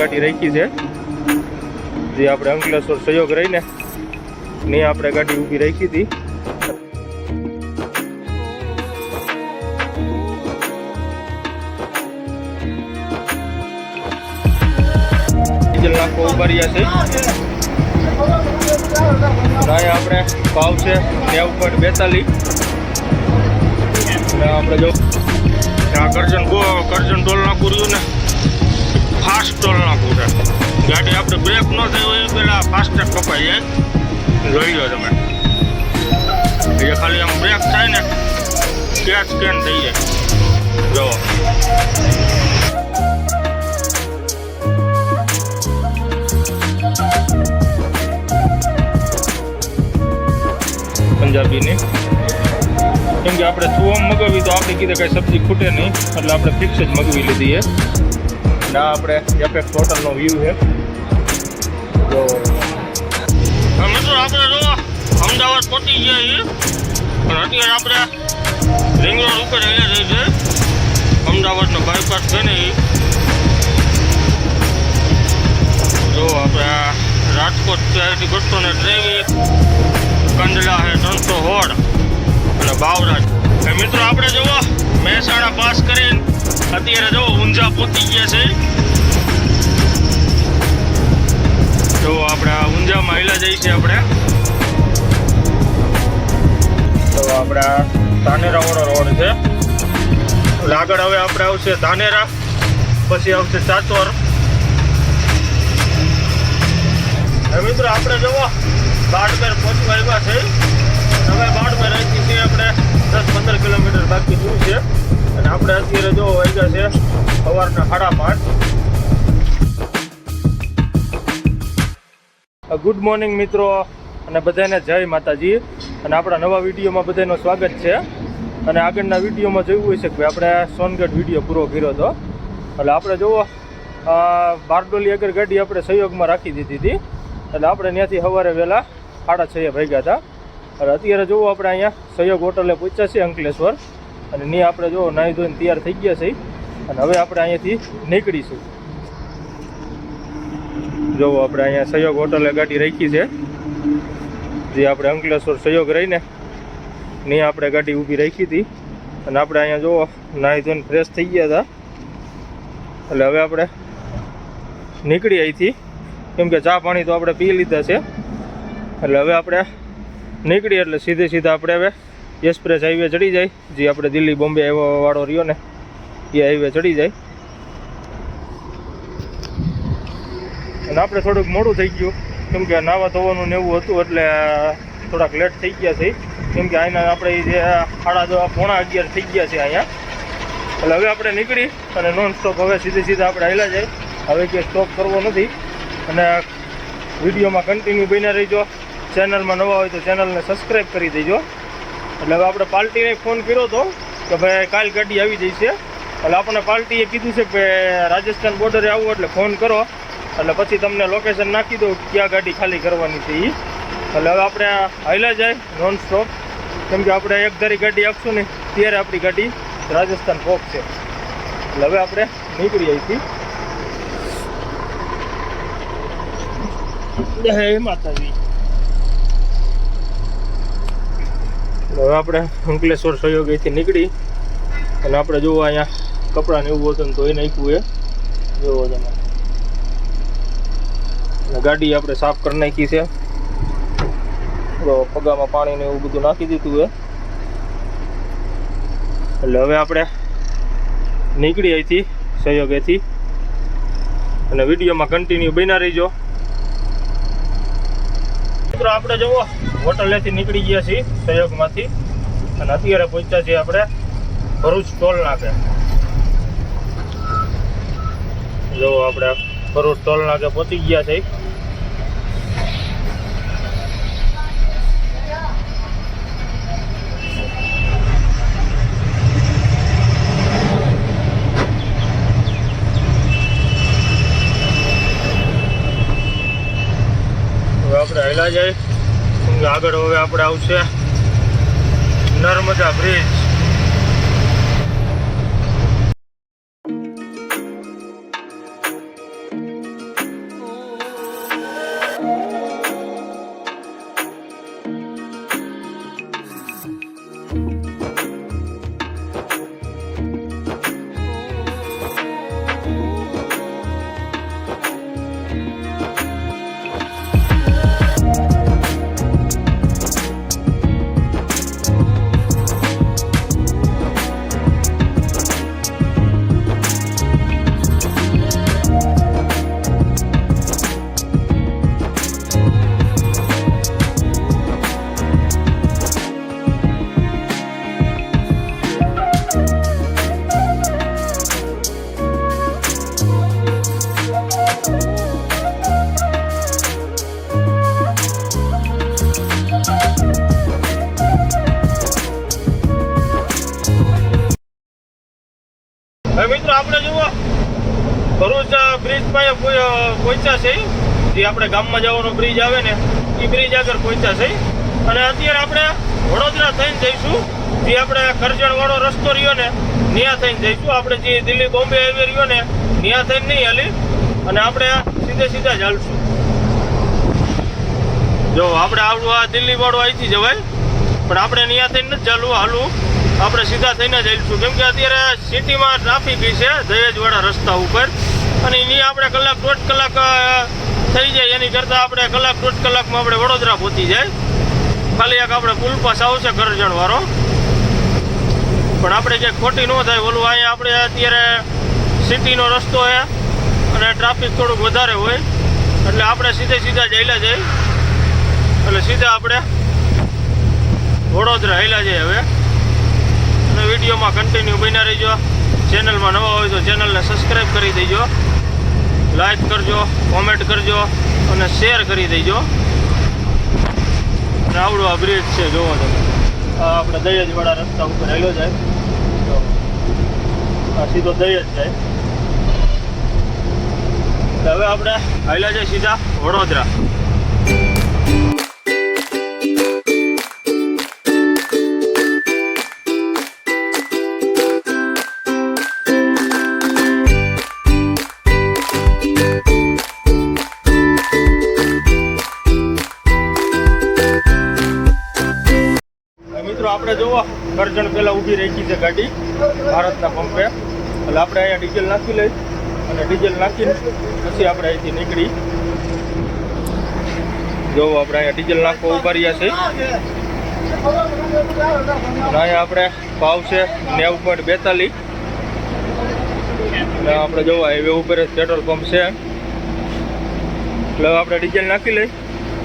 ગાડી રાખી છે. જે આપણે અંકલેશ્વર સહયોગ રહીને ને આપણે ગાડી ઊભી રાખી હતી. ડીઝલ આપણે ભાવ છે નેવું પોઈન્ટ બેતાલીસ. આપણે જો આ કરજણ ગો કરજણ ટોલ નાખું રહ્યું ને. ફાસ્ટ ટોલ નાખું ગાડી આપણે બ્રેક ન થઈ એ પહેલાં ફાસ્ટેગ કપાઈ જાય જોઈ લો તમે. એ ખાલી આમ બ્રેક થાય ને, ત્યાં સ્કેન થઈ જાય. જો પંજાબીની. કેમ કે આપણે સુવમ મગાવી તો આપણે કીધે કાંઈ સબ્જી ખૂટે નહીં, એટલે આપણે ફિક્સ જ મગાવી લીધી છે. ના આપણે એફએક્સ હોટલનો વ્યૂ છે. તો મિત્રો આપણે જો અમદાવાદ પહોંચી ગયા છીએ. પણ અત્યારે આપણે રિંગ રોડ ઉપર અહીંયા જઈ છે અમદાવાદનો બાયપાસ છે ને જો આપણે આ રાજકોટ ત્યાંથી બસો ને કંડલા છે ત્રણસો હોડ અને બાવરાજ એ મિત્રો આપણે જુઓ મહેસાણા પાસ કરીને અત્યારે જો ઊંઝા પહોંચી ગયા છે. જો આપણે ઊંઝામાં હાલ્યા જઈએ છીએ આપણે. તો આપણે આ ધાનેરા વાળો રોડ છે. આગળ હવે આપણે આવશે ધાનેરા, પછી આવશે હવે મિત્રો આપણે જુઓ બાડમેર પહોંચવા આવ્યા છે. હવે બાડમેર અહીંથી આપણે દસ પંદર કિલોમીટર બાકી દૂર છે. અને આપણે અત્યારે જો વાગ્યા છે સવારના સાડા પાંચ. ગુડ મોર્નિંગ મિત્રો અને બધાને જય માતાજી. અને આપણા નવા વિડીયોમાં બધાનું સ્વાગત છે. અને આગળના વિડીયોમાં જોયું હોય છે કે આપણે સોનગઢ વીડિયો પૂરો કર્યો હતો. એટલે આપણે જુઓ બારડોલી આગળ ગાડી આપણે સહયોગમાં રાખી દીધી હતી. એટલે આપણે ત્યાંથી સવારે વહેલા સાડા છએ ભાગ્યા હતા. અને અત્યારે જુઓ આપણે અહીંયા સહયોગ હોટલે પહોંચ્યા છીએ અંકલેશ્વર. અને ત્યાં આપણે જુઓ નાહી ધોઈને તૈયાર થઈ ગયા છે અને હવે આપણે અહીંયાથી નીકળીશું. જોવો આપણે અહીંયા સહયોગ હોટલે ગાડી રાખી છે. જે આપણે અંકલેશ્વર સહયોગ રહીને ત્યાં આપણે ગાડી ઊભી રાખી હતી. અને આપણે અહીંયા જુઓ નાહી ધોઈને ફ્રેશ થઈ ગયા હતા. એટલે હવે આપણે નીકળી અહીંથી. કેમ કે ચા પાણી તો આપણે પી લીધા છે. એટલે હવે આપણે નીકળીએ એટલે સીધે સીધા આપણે હવે એક્સપ્રેસ હાઈવે ચડી જાય. જે આપણે દિલ્હી બોમ્બે વાળો રહ્યો ને, એ હાઈવે ચડી જાય. અને આપણે થોડુંક મોડું થઈ ગયું. કેમ કે નાવા ધોવાનું ને એવું હતું, એટલે થોડાક લેટ થઈ ગયા છે. કેમ કે અહીંના આપણે જે સાડા પોણા અગિયાર થઈ ગયા છે અહીંયા. એટલે હવે આપણે નીકળી અને નોન સ્ટોપ હવે સીધે સીધા આપણે હાલ્યા જાય. હવે કે સ્ટોપ કરવો નથી. અને વિડીયોમાં કન્ટિન્યુ બન્યા રહીજો. ચેનલમાં નવા હોય તો ચેનલને સબસ્ક્રાઈબ કરી દેજો. એટલે હવે આપણે પાર્ટીને ફોન કર્યો હતો કે ભાઈ કાલ ગાડી આવી જઈ છે. એટલે આપણને પાર્ટીએ કીધું છે કે રાજસ્થાન બોર્ડરે આવું એટલે ફોન કરો. એટલે પછી તમને લોકેશન નાખી દઉં ક્યાં ગાડી ખાલી કરવાની છે એ એટલે હવે આપણે હાલ્યા જાય નોન સ્ટોપ કેમ કે આપણે એક ધારી ગાડી આપશું ને ત્યારે આપણી ગાડી રાજસ્થાન પહોંચશે એટલે હવે આપણે નીકળી અહીંથી જય માતાજી. હવે આપણે અંકલેશ્વર સહયોગ અહીંથી નીકળી અને આપણે જોવો અહીંયા કપડાં ને એવું હતું ને એ નાખ્યું એ. જોવો તમે. અને ગાડી આપણે સાફ કરી નાખી છે. પગામાં પાણી ને એવું બધું નાખી દીધું એ. એટલે હવે આપણે નીકળી અહીંથી સહયોગેથી. અને વિડીયોમાં કન્ટિન્યુ બન્યા રહીજો. મિત્રો, આપણે જુઓ. હોટલેથી નીકળી ગયા છીએ સહયોગમાંથી. અને અત્યારે પહોંચ્યા છીએ આપણે ભરૂચ ટોલ નાકે. જો આપણે ભરૂચ ટોલ નાકે પહોંચી ગયા છે હવે આપણે હેલા જાય. આગળ હવે આપણે આવશે નર્મદા બ્રિજ. મિત્રો, આપણે જુઓ. ભરૂચ બ્રિજ પાસે પહોં- પહોંચ્યા છે. જે આપણે ગામમાં જવાનો બ્રિજ આવે ને એ બ્રિજ આગળ પહોંચ્યા છે. અને અત્યારે આપણે વડોદરા થઈને જઈશું. જે આપણે કરજણવાળો રસ્તો રહ્યો ને ત્યાં થઈને જઈશું. આપણે જે દિલ્હી બોમ્બે હાઈવે રહ્યો ને ત્યાં થઈને નહીં હાલી અને આપણે સીધે સીધા ચાલશું જો, આપણે આવડું આ દિલ્હી વાળું અહીંથી જવાય. પણ આપણે ત્યાં થઈને નથી ચાલવું હાલવું. આપણે સીધા થઈને જ આવીશું. કેમ કે અત્યારે સિટીમાં ટ્રાફિક છે, દહેજવાળા રસ્તા ઉપર. અને એની આપણે કલાક દોઢ કલાક થઈ જાય. એની કરતાં આપણે કલાક દોઢ કલાકમાં આપણે વડોદરા પહોંચી જાય. ખાલી એક આપણે પુલ પાસ આવશે કરજણવાળો પણ આપણે ક્યાંક ખોટી ન થાય. ઓલું અહીંયા આપણે અત્યારે સિટીનો રસ્તો છે અને ટ્રાફિક થોડુંક વધારે હોય. એટલે આપણે સીધે સીધા જ હાલ્યા જાય એટલે સીધા આપણે વડોદરા હેલા જઈએ હવે. અને વિડીયોમાં કન્ટિન્યુ બન્યા રહીજો. ચેનલમાં નવા હોય તો ચેનલને સબસ્ક્રાઈબ કરી દેજો. લાઈક કરજો કોમેન્ટ કરજો અને શેર કરી દેજો. અને આવડો આ બ્રિજ છે, જોવો તમે. આપણે દહેજવાળા રસ્તા ઉપર હેલો જાય. તો આ સીધો દહેજ જાય. હવે આપણે હાલ્યા જાય સીધા વડોદરા. આપણે જોવો, કરજણ પહેલાં ઊભી રાખી છે ગાડી, ભારતના પંપે. એટલે આપણે અહીંયા ડીઝલ નાખી લઈ, અને ડીઝલ નાખીને પછી આપણે અહીંથી નીકળી. જો આપણે અહીંયા ડીઝલ નાખવા ઊભા રહ્યા છે અહીંયા આપણે ભાવ છે નેવું પોઈન્ટ બેતાલીસ. એટલે આપણે જોવા હાઈવે ઉપર જ પેટ્રોલ પંપ છે. એટલે આપણે ડીઝલ નાખી લઈ,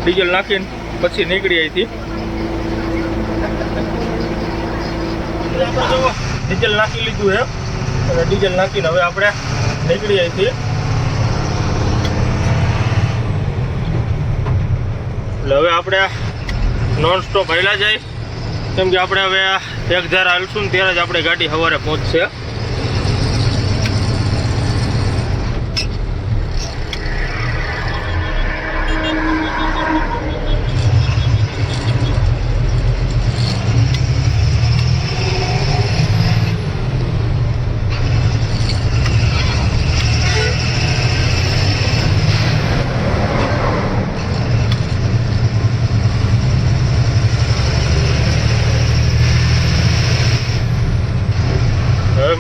ડીઝલ નાખીને પછી નીકળી અહીંથી આપણે જુઓ ડીઝલ નાખી લીધું છે અને ડીઝલ નાખીને હવે આપણે નીકળી અહીંથી એટલે હવે આપણે નોન સ્ટોપ હેલા જાય. કેમ કે આપણે હવે એક ધાર હાલશું ને ત્યારે જ આપણે ગાડી સવારે પહોંચશે.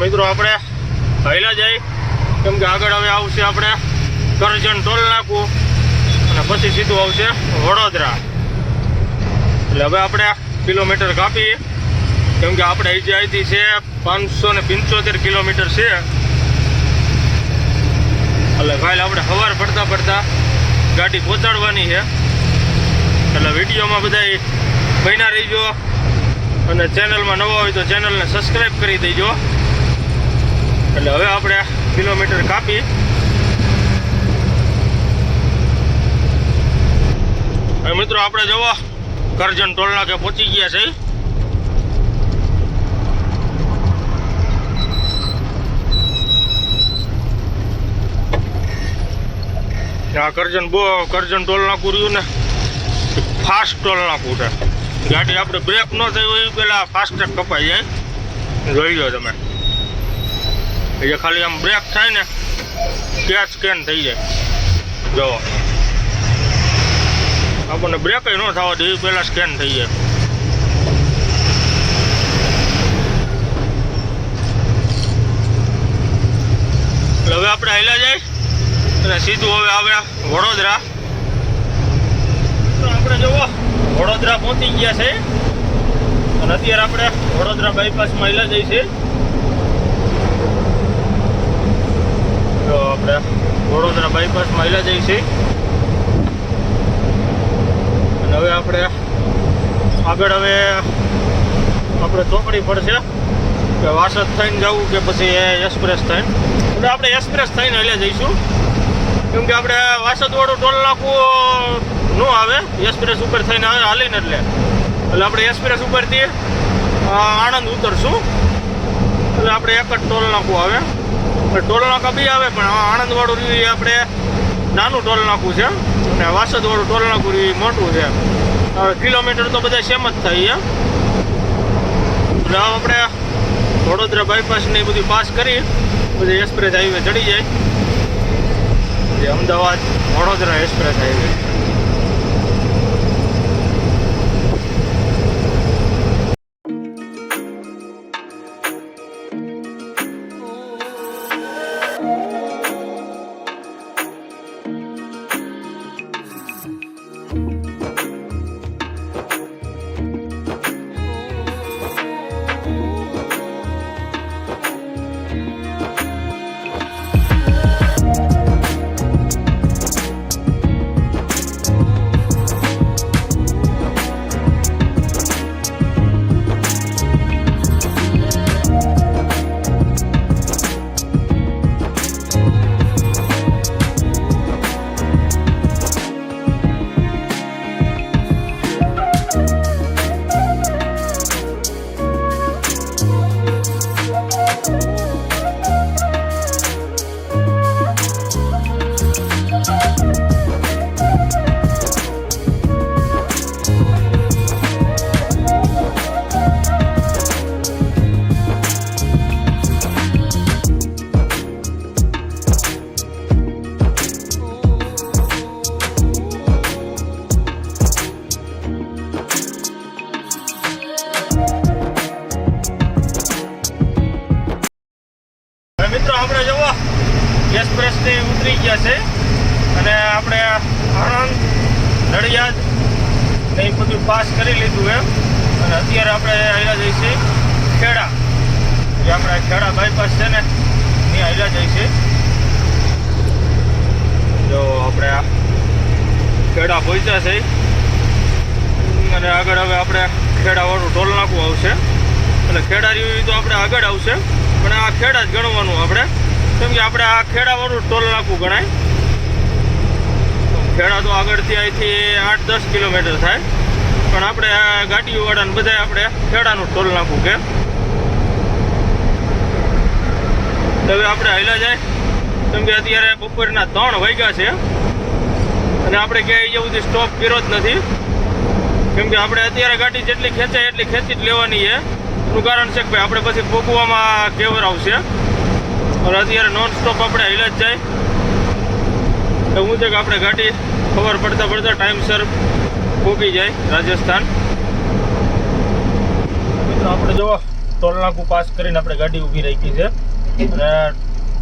મિત્રો, આપણે હાલ્યા જાય કેમ કે આગળ હવે આવશે આપણે કરજણ ટોલ નાખવું. અને પછી સીધું આવશે વડોદરા. એટલે હવે આપણે કિલોમીટર કાપીએ કેમ કે આપણે અહીંથી અહીંથી છે પાંચસો ને પંચોતેર કિલોમીટર છે. એટલે કાલે આપણે સવાર પડતા પડતા ગાડી પહોંચાડવાની છે. એટલે વિડીયોમાં બધા બન્યા રહીજો. અને ચેનલમાં નવા હોય તો ચેનલને સબસ્ક્રાઈબ કરી દેજો. એટલે હવે આપણે કિલોમીટર કાપી. મિત્રો આપણે જવો, કરજણ ટોલ નાકે પહોંચી ગયા છે. આ કરજણ બહુ, કરજણ ટોલ નાકું રહ્યું ને. ફાસ્ટ ટોલ નાકું છે. ગાડી આપણે બ્રેક ન થઈ હોય પેલા ફાસ્ટેગ કપાઈ જાય. જોઈ લો તમે. એટલે ખાલી આમ બ્રેક થાય ને, ત્યાં સ્કેન થઈ જાય. જો. આપણને બ્રેક ન થવા દે, એ પહેલાં સ્કેન થઈ જાય. હવે આપણે હાલ્યા જાય, અને સીધું હવે આવ્યા વડોદરા. આપણે જુઓ, વડોદરા પહોંચી ગયા છે. અને અત્યારે આપણે વડોદરા બાયપાસમાં હેલા જઈએ છીએ તો આપણે વડોદરા બાયપાસમાં હાલ્યા જઈએ છીએ અને હવે આપણે આગળ હવે આપણે ચોકડી પડશે કે વાસદ થઈને જવું કે પછી એક્સપ્રેસ થઈને. એટલે આપણે એક્સપ્રેસ થઈને હાલ્યા જઈશું. કેમ કે આપણે વાસદવાળું ટોલ નાખવું ન આવે. એક્સપ્રેસ ઉપર થઈને આવે હાલીને એટલે. એટલે આપણે એક્સપ્રેસ ઉપરથી આણંદ ઉતરશું. એટલે આપણે એક જ ટોલ નાખવું આવે. ટોલ નાકા બી આવે, પણ આ આણંદવાળું રહ્યું આપણે નાનું ટોલ નાકું છે. અને વાસદવાળું ટોલ નાકું રહ્યું મોટું છે. હવે કિલોમીટર તો બધા સેમ જ થાય એટલે આપણે વડોદરા બાયપાસ ને બધું પાસ કરી બધી એક્સપ્રેસ હાઈવે ચડી જાય. અમદાવાદ વડોદરા એક્સપ્રેસ હાઈવે આપણે જુઓ એક્સપ્રેસથી ઉતરી ગયા છે. અને આપણે આણંદ, નડિયાદ, ને એ બધું પાસ કરી લીધું એમ. અને અત્યારે આપણે અહીંયા જઈશું ખેડા. જે આપણે ખેડા બાયપાસ છે ને, ત્યાં અહીંયા જઈશું જો આપણે ખેડા પહોંચ્યા છે. અને આગળ હવે આપણે ખેડાવાળું ટોલ નાકું આવશે. એટલે ખેડા રહ્યું તો આપણે આગળ આવશે. પણ આ ખેડા જ ગણવાનું આપણે. કેમ કે આપણે આ ખેડાવાળું ટોલ નાખવું ગણાય. ખેડા તો આગળથી અહીંથી આઠ દસ કિલોમીટર થાય. પણ આપણે આ ગાડીઓવાળાને બધા આપણે ખેડાનું ટોલ નાખવું કે. હવે આપણે હાલ્યા જાય. કેમ કે અત્યારે બપોરના ત્રણ વાગ્યા છે. અને આપણે ક્યાંય સુધી સ્ટોપ કર્યો જ નથી. કેમ કે આપણે અત્યારે ગાડી જેટલી ખેંચાય એટલી ખેંચી જ લેવાની છે. એનું કારણ છે કે ભાઈ, આપણે પછી ભોગવામાં કેવર આવશે. અને અત્યારે નોન સ્ટોપ આપણે હિલ જ જાય. એવું છે કે આપણે ગાડી ખબર પડતા પડતા ટાઈમસર પહોંચી જાય રાજસ્થાન. મિત્રો, આપણે જો ટોલનાકુ પાસ કરીને આપણે ગાડી ઊભી રાખી છે. અને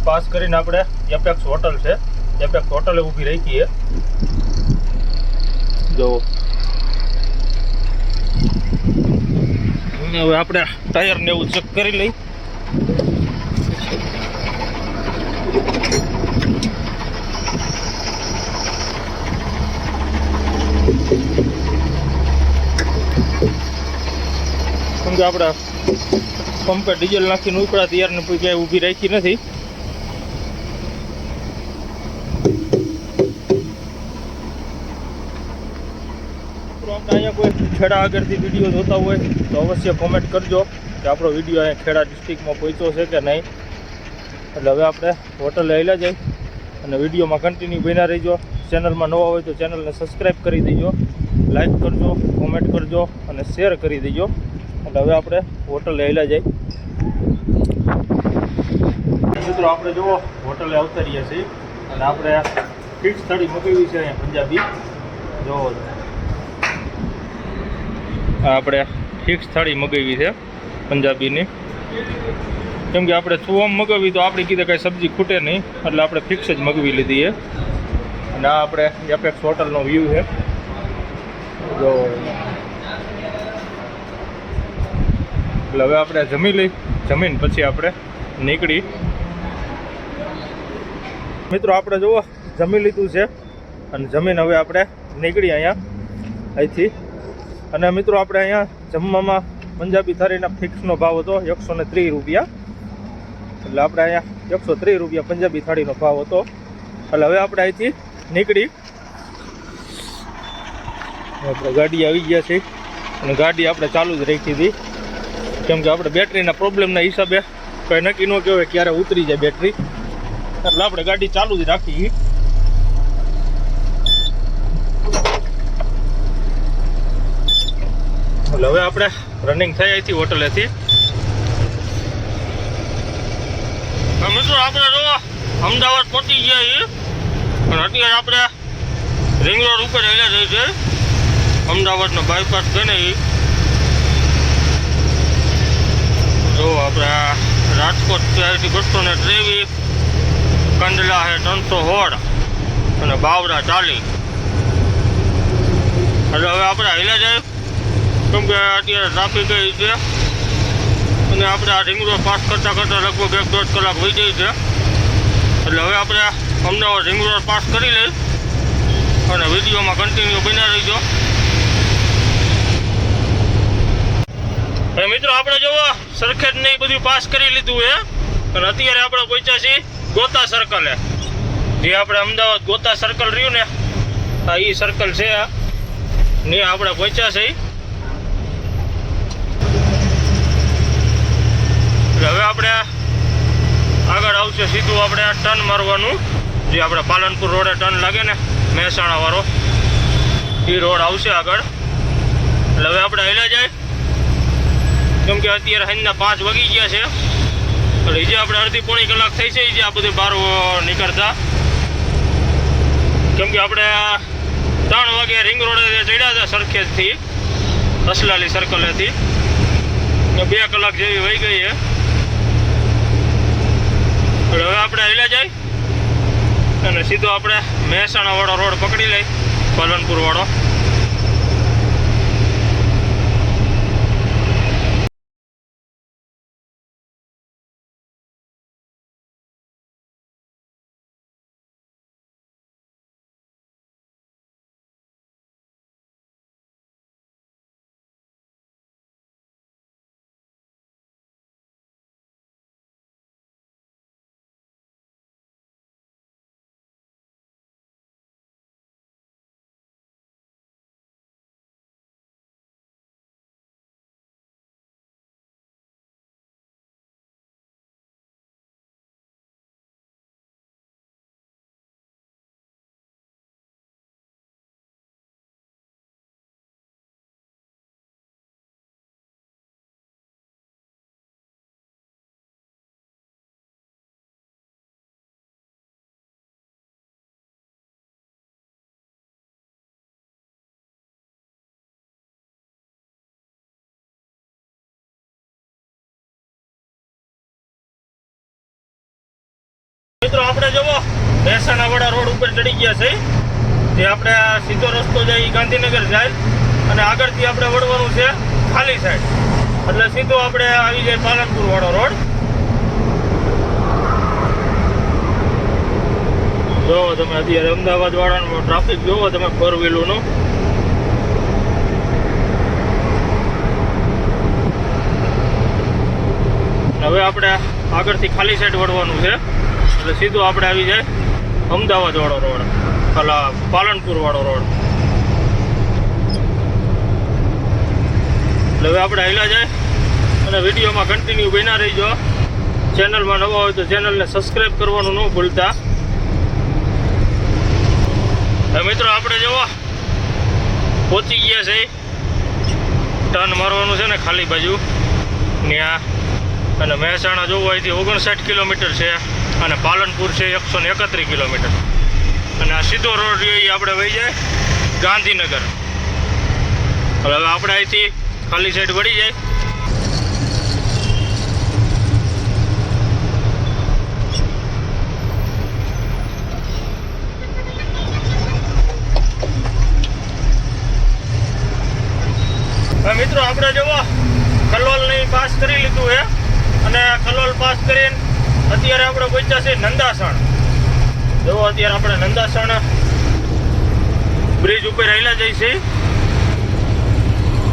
પાસ કરીને આપણે એપેક્સ હોટલ છે. એપેક્સ હોટલે ઊભી રાખી છે. હવે આપણે ટાયર ને એવું ચેક કરી લઈ. કેમ કે આપણે પંપે ડીઝલ નાખીને ઉપડા તૈયાર ને કોઈ ક્યાંય ઊભી રાખી નથી મિત્રો આપણે અહીંયા કોઈ ખેડા આગળથી વીડિયો જોતા હોય તો અવશ્ય કોમેન્ટ કરજો કે આપણો વીડિયો અહીંયા ખેડા ડિસ્ટ્રિક્ટમાં પહોંચ્યો છે કે નહીં. એટલે હવે આપણે હોટલે આવેલા જાય અને વિડીયોમાં કન્ટિન્યુ બન્યા રહીજો. ચેનલમાં નવા હોય તો ચેનલને સબસ્ક્રાઈબ કરી દેજો. લાઈક કરજો કોમેન્ટ કરજો અને શેર કરી દેજો. એટલે હવે આપણે હોટલે આવેલા જાય મિત્રો, આપણે જુઓ હોટલે અવતરીએ છીએ. અને આપણે ફિક્સ થાળી મગાવી છે અહીંયા પંજાબી. જોવો આ આપણે ફિક્સ થાળી મગાવી છે, પંજાબીની. કેમ કે આપણે સુવમ મગાવી તો આપણી કીધે કાંઈ સબ્જી ખૂટે નહીં, એટલે આપણે ફિક્સ જ મગાવી લીધી છે. અને આ આપણે એપેક્સ હોટલનો વ્યૂ છે. જો. એટલે હવે આપણે જમી લઈ, જમીન પછી આપણે નીકળી. મિત્રો, આપણે જુઓ, જમી લીધું છે. અને જમીન હવે આપણે નીકળી અહીંયા અહીંથી. અને મિત્રો આપણે અહીંયા જમવામાં પંજાબી થાળીના ફિક્સનો ભાવ હતો એકસો ને ત્રીસ રૂપિયા. એટલે આપણે અહીંયા એકસો ત્રીસ રૂપિયા પંજાબી થાળીનો ભાવ હતો. એટલે હવે આપણે અહીંથી નીકળી. આપણે ગાડી આવી ગયા છે અને ગાડી આપણે ચાલુ જ રાખી હતી. કેમ કે આપણે બેટરીના પ્રોબ્લેમના હિસાબે કંઈ નક્કી ન કહેવાય ક્યારે ઉતરી જાય બેટરી. એટલે આપણે ગાડી ચાલુ જ રાખી. એટલે હવે આપણે રનિંગ થઈ અહીંથી હોટલેથી હા મિત્રો આપણે જો અમદાવાદ પહોંચી ગયા છીએ અને અત્યારે આપણે રિંગ રોડ ઉપર હેલા જઈએ છે અમદાવાદનો બાયપાસ ને એ જો આપણે રાજકોટ ત્યાંથી બસો ને ત્રેવીસ, કંડલા છે ત્રણસો સોળ અને બાવરા ચાલી એટલે હવે આપણે હેલા જાય કેમ અત્યારે ટ્રાફિક એ છે. અને આપણે આ રિંગ રોડ પાસ કરતાં કરતાં લગભગ એક દોઢ કલાક વહી જાય છે. એટલે હવે આપણે અમદાવાદ રિંગ રોડ પાસ કરી લઈ અને વિડીયોમાં કન્ટિન્યુ બન્યા રહીજો. અને મિત્રો, આપણે જોવો, સરખેજ ને બધું પાસ કરી લીધું હે અને અત્યારે આપણે પહોંચ્યા છીએ ગોતા સર્કલે જે આપણે અમદાવાદ ગોતા સર્કલ રહ્યું ને, આ એ સર્કલ છે. ને આપણે પહોંચ્યા છીએ એટલે હવે આપણે આગળ આવશે સીધું આપણે ટર્ન મારવાનું. જે આપણે પાલનપુર રોડે ટર્ન લાગે ને, મહેસાણા વાળો. એ રોડ આવશે આગળ. એટલે હવે આપણે હેલા જાય. કેમ કે અત્યારે સાંજના પાંચ વાગી ગયા છે. એટલે જે આપણે અડધી પોણી કલાક થઈ છે જે આ બધું બહાર નીકળતા. કેમ કે આપણે ત્રણ વાગે રિંગ રોડે ચડ્યા હતા સરખેજથી, અસલાલી સર્કલેથી બે કલાક જેવી વહી ગઈ એટલે હવે આપણે હેલા જાય. અને સીધો આપણે મહેસાણાવાળો રોડ પકડી લઈ પાલનપુર મિત્રો, આપણે જોવો મહેસાણા વાળા રોડ ઉપર ચડી ગયા છે. જે આપણે આ સીધો રસ્તો જાય ગાંધીનગર જાય અને આગળથી આપણે વળવાનું છે ખાલી સાઈડ. એટલે સીધો આપણે આવી જાય પાલનપુર વાળો રોડ. જોવો તમે અત્યારે અમદાવાદ વાળાનો ટ્રાફિક જોવો તમે ફોર વ્હીલરનું હવે આપણે આગળથી ખાલી સાઈડ વળવાનું છે. એટલે સીધો આપણે આવી જાય અમદાવાદ વાળો રોડ એટલે પાલનપુર વાળો રોડ. એટલે હવે આપણે હેલા જાય અને વિડીયોમાં કન્ટિન્યુ બન્યા રહીજો. ચેનલમાં નવા હોય તો ચેનલને સબસ્ક્રાઈબ કરવાનું ન ભૂલતા. મિત્રો આપણે જુઓ પહોંચી ગયા છે. ટર્ન મારવાનું છે ને ખાલી બાજુ. ત્યાં અને મહેસાણા જોવું અહીંથી ઓગણસાઠ કિલોમીટર છે. અને પાલનપુર છે એકસો ને એકત્રીસ કિલોમીટર. અને આ સીધો રોડ એ આપણે વહી જાય ગાંધીનગર. હવે આપણે અહીંથી ખાલી સાઈડ વળી જાય. મિત્રો, આપણે જુઓ કલોલની પાસ કરી લીધું છે. અને કલોલ પાસ કરીને અત્યારે આપણે પહોંચ્યા છે નંદાસણ. જો અત્યારે આપણે નંદાસણ બ્રિજ ઉપર રહેલા જઈ છે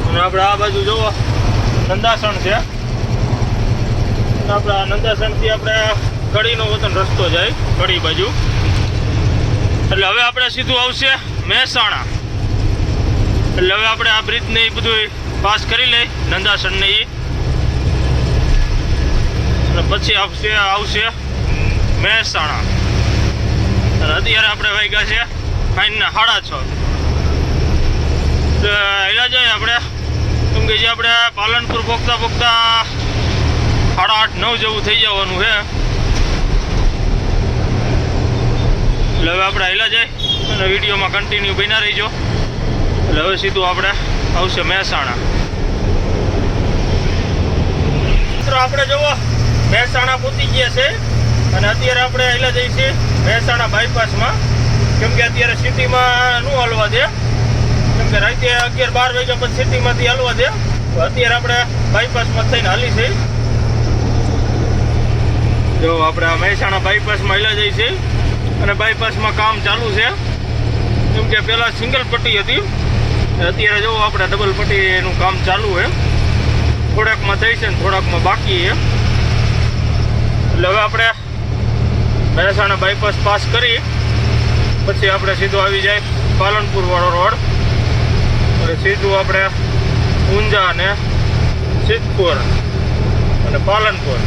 અને આપણે આ બાજુ જુઓ, નંદાસણ છે. આપણે આ નંદાસણથી આપણે કડીનો વતન રસ્તો જાય કડી બાજુ. એટલે હવે આપણે સીધું આવશે મહેસાણા. એટલે હવે આપણે આ બ્રિજને એ બધું પાસ કરી લઈ, નંદાસણને એ અને પછી આવશે આવશે મહેસાણા. અને અત્યારે આપણે વાગ્યા છે ફાઇનના સાડા છ. એટલે જાય આપણે. કેમ કે જે આપણે પાલનપુર પોગતા પોગતા સાડા આઠ, નવ જેવું થઈ જવાનું છે. એટલે હવે આપણે હેલા જાય અને વિડીયોમાં કન્ટિન્યુ બન્યા રહીજો. એટલે હવે સીધું આપણે આવશે મહેસાણા. મિત્રો, આપણે જુઓ. મહેસાણા પહોંચી ગયા છે. અને અત્યારે આપણે આવેલા જઈએ છીએ મહેસાણા બાયપાસમાં કેમ કે અત્યારે સિટીમાં નું હલવા દે. કેમ કે રાતે અગિયાર બાર વાગ્યા પછી સિટીમાંથી હલવા દે. તો અત્યારે આપણે બાયપાસમાં થઈને હાલી છે. જો આપણે આ મહેસાણા બાયપાસમાં હેલા જઈએ છીએ. અને બાયપાસમાં કામ ચાલુ છે. કેમ કે પહેલાં સિંગલ પટ્ટી હતી. અત્યારે જો આપણે ડબલ પટ્ટીનું કામ ચાલુ છે. થોડાકમાં થઈ છે ને થોડાકમાં બાકી છે. એટલે હવે આપણે મહેસાણા બાયપાસ પાસ કરી, પછી આપણે સીધું આવી જાય પાલનપુર વાળો રોડ. અને સીધું આપણે ઊંઝા અને સિદ્ધપુર અને પાલનપુર.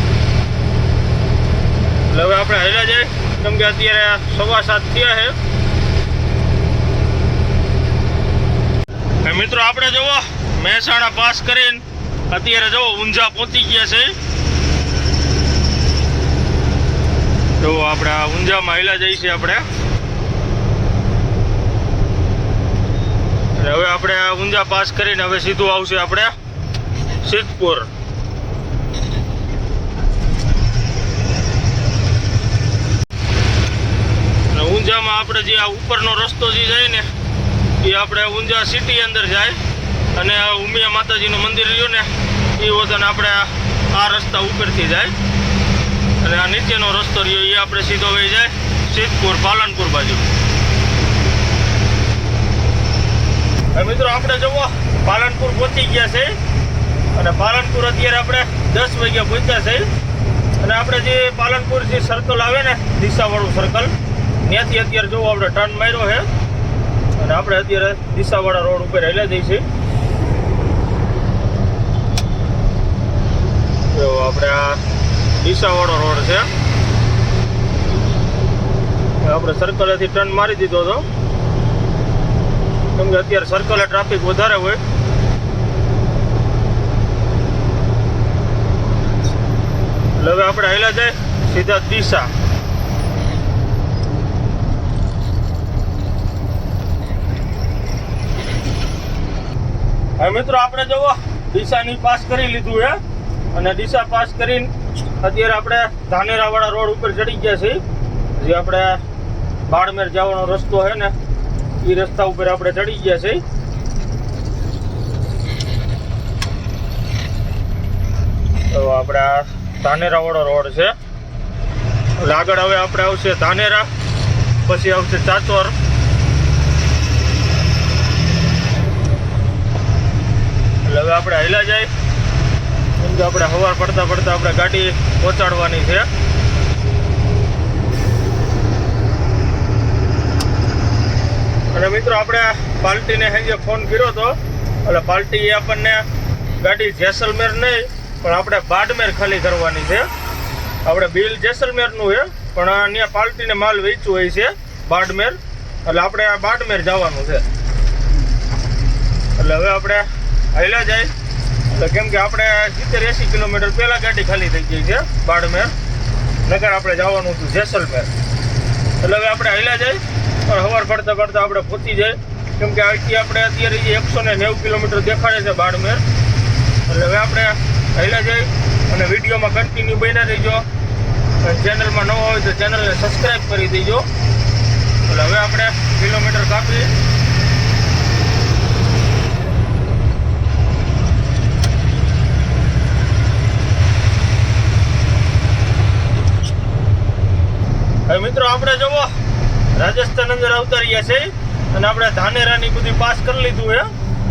એટલે હવે આપણે હેલા જાય કેમ કે અત્યારે સવા સાત થયા છે. મિત્રો, આપણે જુઓ, મહેસાણા પાસ કરીને અત્યારે જુઓ, ઊંઝા પહોંચી ગયા છે. જો આપણે ઊંઝા હેલા જઈએ છીએ આપણે. હવે આપણે ઊંઝા પાસ કરીને હવે સીધું આવશે આપણે સિદ્ધપુર. ઊંઝામાં આપણે જે આ ઉપરનો રસ્તો જે જાય ને, એ આપણે ઊંઝા સિટી અંદર જાય. અને ઉમિયા માતાજીનું મંદિર રહ્યું ને, એ વતન આપણે આ રસ્તા ઉપરથી જાય. અને આ નીચેનો રસ્તો રહ્યો એ આપણે સીધો વહી જાય સિદ્ધપુર, પાલનપુર બાજુ. મિત્રો, આપણે જુઓ, પાલનપુર પહોંચી ગયા છે. અને પાલનપુર અત્યારે આપણે દસ વાગ્યા પહોંચ્યા છે. અને આપણે જે પાલનપુર જે સર્કલ આવે ને, દિશાવાળું સર્કલ ત્યાંથી અત્યારે જુઓ, આપણે ટર્ન માર્યો છે. અને આપણે અત્યારે દિશાવાળા રોડ ઉપર હેલા જઈએ છીએ. આપણે આ દિશાવાળો રોડ છે. આપણે સર્કલેથી ટર્ન મારી દીધો હતો કેમ કે અત્યારે સર્કલે ટ્રાફિક વધારે હોય. એટલે હવે આપણે હેલા જાય સીધા દિશા હવે મિત્રો આપણે જવો દિશાની પાસ કરી લીધું છે અને દિશા પાસ કરીને અત્યારે આપણે ધાનેરાવાળા રોડ ઉપર ચડી ગયા છીએ. જે આપણે બાડમેર જવાનો રસ્તો છે ને, એ રસ્તા ઉપર આપણે ચડી ગયા છીએ. તો આપણે આ ધાનેરાવાળો રોડ છે. એટલે આગળ હવે આપણે આવશે ધાનેરા, પછી આવશે ચાચોર એટલે હવે આપણે હેલા જાય. કેમ આપણે સવાર પડતા પડતા આપણે ગાડી પહોંચાડવાની છે. અને મિત્રો આપણે પાર્ટીને સાંજે ફોન કર્યો હતો એટલે પાર્ટી આપણને ગાડી જેસલમેર નહીં, પણ આપણે બાડમેર ખાલી કરવાની છે. આપણે બિલ જેસલમેરનું છે, પણ અહીંયા પાલટીને માલ વેચવું હોય છે, બાડમેર. એટલે આપણે બાડમેર જવાનું છે. એટલે હવે આપણે હાલ્યા જાય. એટલે કેમ કે આપણે સિત્તેર એંસી કિલોમીટર પહેલાં ગાડી ખાલી થઈ ગઈ છે, બાડમેર. નગર આપણે જવાનું હતું જેસલમેર. એટલે હવે આપણે હાલ્યા જાય, પણ સવાર પડતા પડતા આપણે પહોંચી જાય. કેમ કે અહીંથી આપણે અત્યારે જે એકસો ને નેવું કિલોમીટર દેખાડે છે બાડમેર. એટલે હવે આપણે હૈલા જઈ અને વિડીયોમાં કન્ટિન્યુ બન્યા રહીજો. ચેનલમાં નવો હોય તો ચેનલને સબસ્ક્રાઈબ કરી દેજો. એટલે હવે આપણે કિલોમીટર કાપી હવે મિત્રો, આપણે જુઓ રાજસ્થાન અંદર આવતા રહ્યા છે અને આપણે ધાનેરાની બધી પાસ કરી લીધું છે.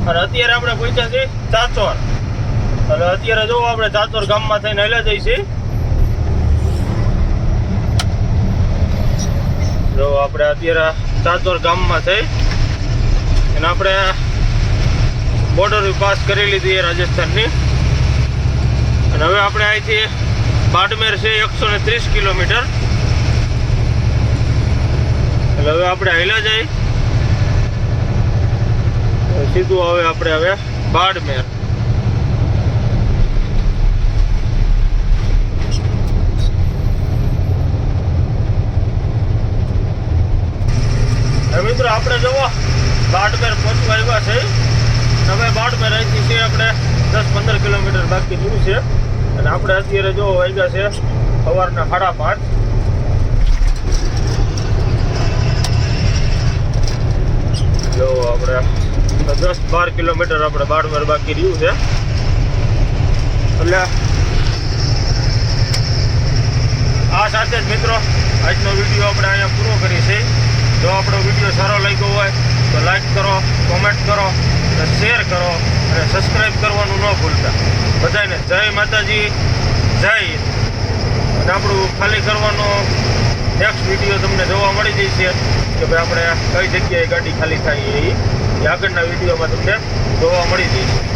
અને અત્યારે આપણે પહોંચ્યા છીએ ચાચોર. અને અત્યારે જુઓ આપણે ચાચોર ગામમાં થઈને હેલા જઈએ છીએ જો આપણે અત્યારે ચાચોર ગામમાં થઈ અને આપણે બોર્ડર પાસ કરી લીધી છે રાજસ્થાનની. અને હવે આપણે અહીંથી બાડમેર છે એકસો ને ત્રીસ કિલોમીટર. એટલે હવે આપણે હાલ્યા જઈ સીધું હવે આપણે હવે બાડમેર. મિત્રો આપણે જુઓ, બાડમેર પહોંચવા આવ્યા છે. હવે બાડમેર અહીંથી છે આપણે દસ પંદર કિલોમીટર બાકી દૂર છે. અને આપણે અત્યારે જો વાગ્યા છે સવારના સાડા પાંચ. જો આપણે દસ બાર કિલોમીટર આપણે બાડમેર બાકી રહ્યું છે. એટલે આ સાથે જ મિત્રો, આજનો વીડિયો આપણે અહીંયા પૂરો કરી છે. જો આપણો વીડિયો સારો લાગ્યો હોય તો લાઈક કરો કોમેન્ટ કરો, અને શેર કરો, અને સબસ્ક્રાઈબ કરવાનું ન ભૂલતા. બધાને જય માતાજી, જય અને આપણું ખાલી કરવાનો નેક્સ્ટ વીડિયો તમને જોવા મળી જશે કે ભાઈ આપણે કઈ જગ્યાએ ગાડી ખાલી થાય એ આગળના વિડીયોમાં તમને જોવા મળી જશે.